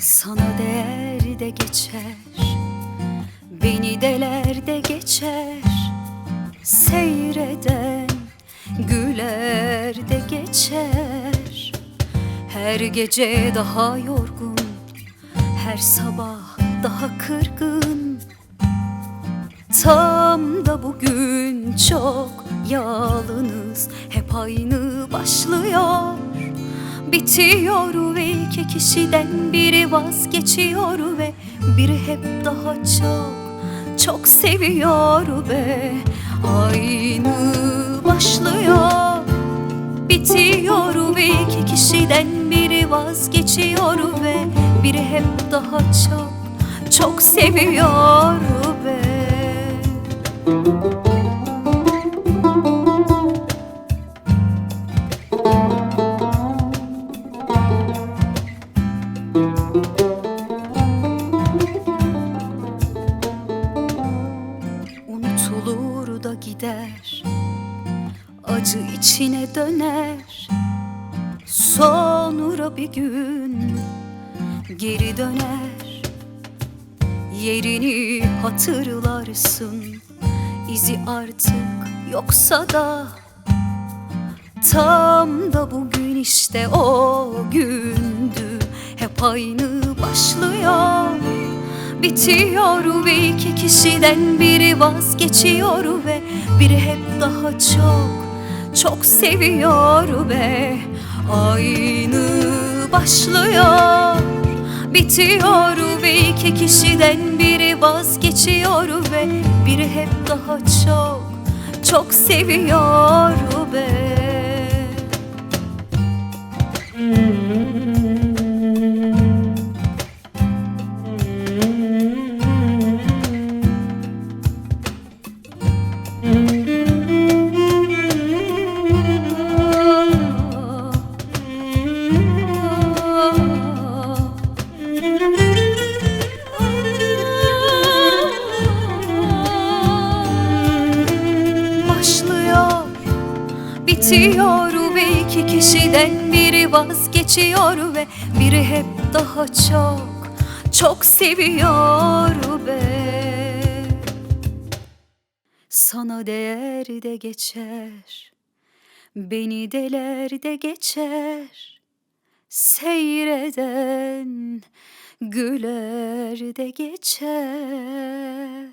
Sana değer de geçer Beni deler de geçer. Seyreden güler de geçer. Her gece daha yorgun Her sabah daha kırgın. Tam da bugün çok yalnız Hep aynı başlıyor Bitiyor ve iki kişiden biri vazgeçiyor ve Biri hep daha çok çok seviyor ve Aynı başlıyor. Bitiyor ve iki kişiden biri vazgeçiyor ve Biri hep daha çok çok seviyor ve gider Acı içine döner. Sonra bir gün geri döner. Yerini hatırlarsın izi artık yoksa da. Tam da bugün işte o gündü Hep aynı başlıyor. Bitiyor ve iki kişiden biri vazgeçiyor ve Biri hep daha çok çok seviyor ve Aynı başlıyor Bitiyor ve iki kişiden biri vazgeçiyor ve Biri hep daha çok çok seviyor ve Bitiyor ve iki kişiden biri vazgeçiyor ve Biri hep daha çok çok seviyor ve Sana değer de geçer Beni deler de geçer. Seyreden güler de geçer